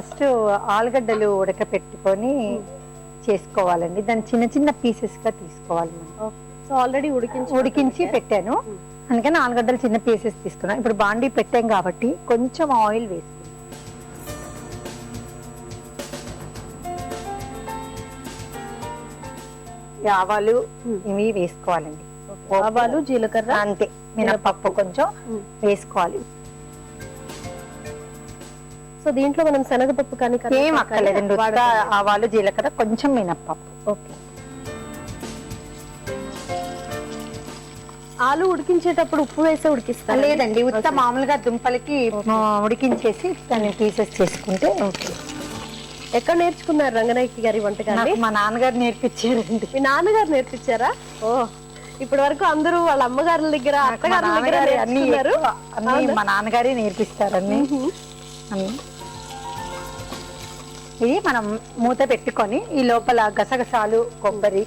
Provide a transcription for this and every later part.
First ఆలుగడ్డలు ఉడకపెట్టుకొని చేసుకోవాలండి. దాన్ని చిన్న చిన్న పీసెస్గా తీసుకోవాలి మనం. సో ఆల్రెడీ ఉడికించి ఉడికించి పెట్టాను. అందుకని ఆలుగడ్డలు చిన్న పీసెస్ తీసుకున్నాను ఇప్పుడు బాండీ పెట్టాం కాబట్టి కొంచెం ఆయిల్ వేసుకున్నాం ఆవాలు. ఇవి వేసుకోవాలండి. ఆవాలు జీలకర్ర అంతే. మినపప్పు కొంచెం. వేసుకోవాలి. సో దీంట్లో మనం శనగపప్పు కానీ ఏం అక్కర్లేదండి. ఆవాలు జీలకర్ర కొంచెం మినప్పప్పు. ఓకే. ఆలు ఉడికించేటప్పుడు ఉప్పు వేసి ఉడికిస్తారు? లేదండి ఉత్త మామూలుగా దుంపలకి ఉడికించేసి దాన్ని పీసెస్ చేసుకుంటే ఎక్కడ నేర్చుకున్నారు రంగనాయకి గారి వంటకాన్ని? మా నాన్నగారు నేర్పించారండి. మీ నాన్నగారు నేర్పించారా? ఓ ఇప్పటి వరకు అందరూ వాళ్ళ అమ్మగారుల దగ్గర అత్తగారుల దగ్గర నాన్నగారు అన్ని మా నాన్నగారే నేర్పిస్తారు అన్ని మ్మ్. అన్ని. ఇది మనం మూత పెట్టుకొని ఈ లోపల గసగసాలు కొబ్బరి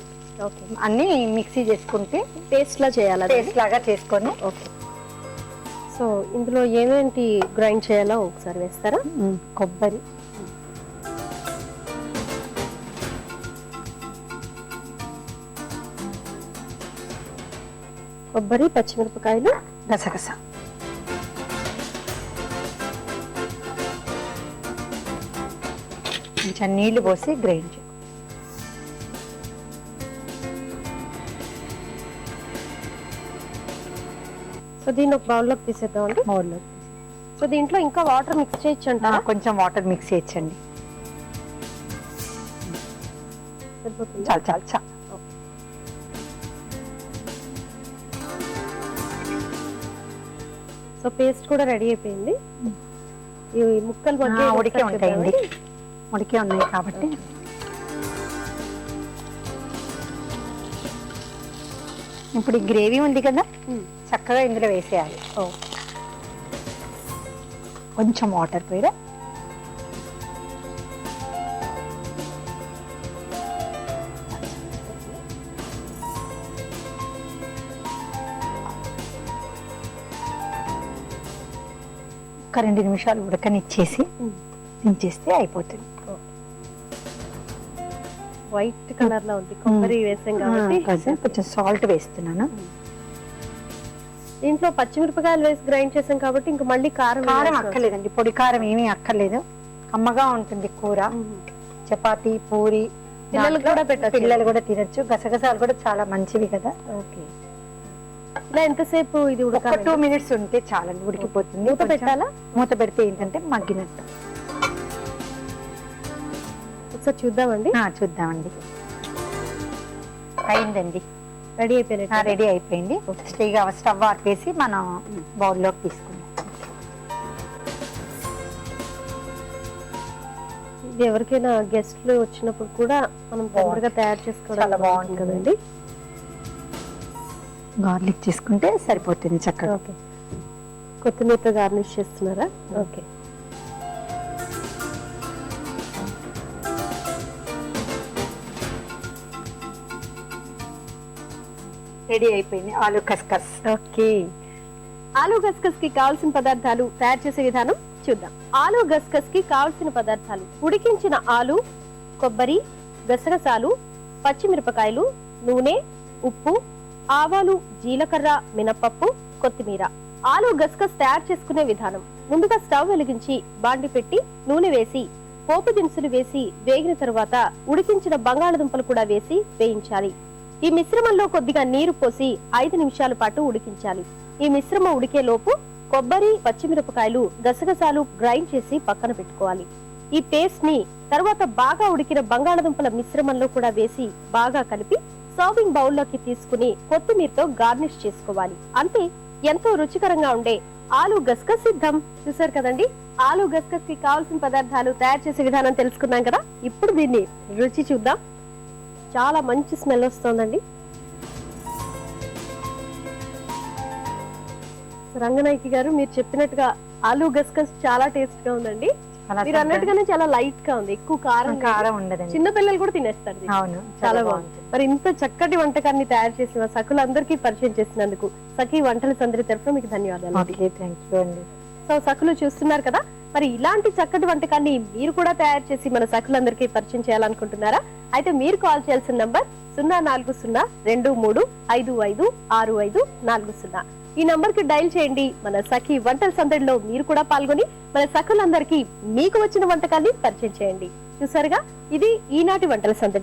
అన్ని మిక్సీ చేసుకుంటే పేస్ట్ లా చేయాలి? పేస్ట్ లాగా చేసుకొని ఓకే. సో ఇందులో ఏమేంటి గ్రైండ్ చేయాలో ఒకసారి వేస్తారా? కొబ్బరి. కొబ్బరి పచ్చిమిరపకాయలు. గసగస. కొంచెం నీళ్ళు పోసి గ్రైండ్ సో దీన్ని ఒక బౌల్లోకి తీసేద్దామండి మోర్లో సో దీంట్లో ఇంకా వాటర్ మిక్స్ చేయొచ్చు అంటారా కొంచెం వాటర్ మిక్స్ చేయొచ్చండి? చాలు చాలు చాలు. సో పేస్ట్ కూడా రెడీ అయిపోయింది. ఈ ముక్కలు మధ్య ఉడికే ఉంటాయండి? ఉడికే ఉన్నాయి కాబట్టి. ఇప్పుడు ఈ గ్రేవీ ఉంది కదా. చక్కగా ఇందులో వేసేయాలి. ఓ. కొంచెం వాటర్ పోయిరా. ఒక రెండు నిమిషాలు ఉడకనిచ్చేసి. దించేస్తే అయిపోతుంది. వైట్ కలర్లో ఉంది కొబ్బరి వేసాం కాబట్టి. కొంచెం సాల్ట్ వేస్తున్నాను. దీంట్లో పచ్చిమిరపకాయలు వేసి గ్రైండ్ చేసాం కాబట్టి ఇంకా మళ్ళీ కారం కారం అక్కర్లేదండి పొడి కారం ఏమీ అక్కర్లేదు. కమ్మగా ఉంటుంది కూర. చపాతి పూరి. పిల్లలు కూడా పెట్టొచ్చు. పిల్లలు కూడా తినొచ్చు. గసగసాలు కూడా చాలా మంచివి కదా. ఓకే. ఇలా ఎంతసేపు ఇది ఒక ఉడకాలి టూ మినిట్స్ ఉంటే చాలండి ఉడికిపోతుంది. మూత పెట్టాలా? మూత పెడితే ఏంటంటే మగ్గినట్టు. ఒకసారి చూద్దామండి. చూద్దామండి. అయిందండి. రెడీ అయిపోయినట్టు రెడీ అయిపోయింది. స్టేగా స్టవ్ ఆపేసి మనం బౌల్లోకి తీసుకుందాం. ఇది ఎవరికైనా గెస్ట్లు వచ్చినప్పుడు కూడా మనం తొందరగా తయారు చేసుకోవడం చాలా బాగుంటుంది. కదండి. గార్లిక్ చేసుకుంటే సరిపోతుంది చక్కగా. ఓకే. కొత్తిమీరతో గార్నిష్ చేస్తున్నారా? ఓకే. రెడీ అయిపోయింది. ఆలు కస్కస్. ఓకే. ఆలు గస్కస్కి కావాల్సిన పదార్థాలు తయారు చేసే విధానం చూద్దాం. ఆలు గస్కస్కి కావాల్సిన పదార్థాలు ఉడికించిన ఆలు కొబ్బరి గసగసాలు పచ్చిమిరపకాయలు నూనె ఉప్పు ఆవాలు జీలకర్ర మినపప్పు కొత్తిమీర. ఆలు గస్కస్ తయారు చేసుకునే విధానం. ముందుగా స్టవ్ వెలిగించి బాండి పెట్టి నూనె వేసి పోపు దినుసులు వేసి వేగిన తరువాత ఉడికించిన బంగాళదుంపలు కూడా వేసి వేయించాలి. ఈ మిశ్రమంలో కొద్దిగా నీరు పోసి ఐదు నిమిషాల పాటు ఉడికించాలి. ఈ మిశ్రమం ఉడికే లోపు కొబ్బరి పచ్చిమిరపకాయలు గసగసాలు గ్రైండ్ చేసి పక్కన పెట్టుకోవాలి. ఈ పేస్ట్ని తర్వాత బాగా ఉడికిన బంగాళదుంపల మిశ్రమంలో కూడా వేసి బాగా కలిపి సర్వింగ్ బౌల్లోకి తీసుకుని కొత్తిమీరతో గార్నిష్ చేసుకోవాలి. అంతే ఎంతో రుచికరంగా ఉండే ఆలు గస్కస్ సిద్ధం. చూసారు కదండి? ఆలు గస్కస్కి కావాల్సిన పదార్థాలు తయారు చేసే విధానం తెలుసుకున్నాం కదా? ఇప్పుడు దీన్ని రుచి చూద్దాం. చాలా మంచి స్మెల్ వస్తుందండి. రంగనాయకి గారు మీరు చెప్పినట్టుగా ఆలు గస్కస్ చాలా టేస్ట్గా ఉందండి మీరు అన్నట్టుగానే చాలా లైట్గా ఉంది. ఎక్కువ కారం. కారం ఉండదండి. చిన్న పిల్లలు కూడా తినేస్తారు. అవును చాలా బాగుంది. మరి ఇంత చక్కటి వంటకాన్ని తయారు చేసిన సకులందరికీ పరిచయం చేసినందుకు సఖీ వంటల సందరి తరఫున మీకు ధన్యవాదాలు ఓకే థ్యాంక్ యూ అండి. సో సకులు చూస్తున్నారు కదా మరి ఇలాంటి చక్కటి వంటకాన్ని మీరు కూడా తయారు చేసి మన సఖులందరికీ పరిచయం చేయాలనుకుంటున్నారా? అయితే మీరు కాల్ చేయాల్సిన నంబర్ సున్నా నాలుగు సున్నా రెండు మూడు ఐదు ఐదు ఆరు ఐదు నాలుగు సున్నా. ఈ నంబర్కి డైల్ చేయండి. మన సఖి వంటల సందడిలో మీరు కూడా పాల్గొని మన సఖులందరికీ మీకు వచ్చిన వంటకాన్ని పరిచయం చేయండి. చూసారుగా? ఇది ఈనాటి వంటల సందడి.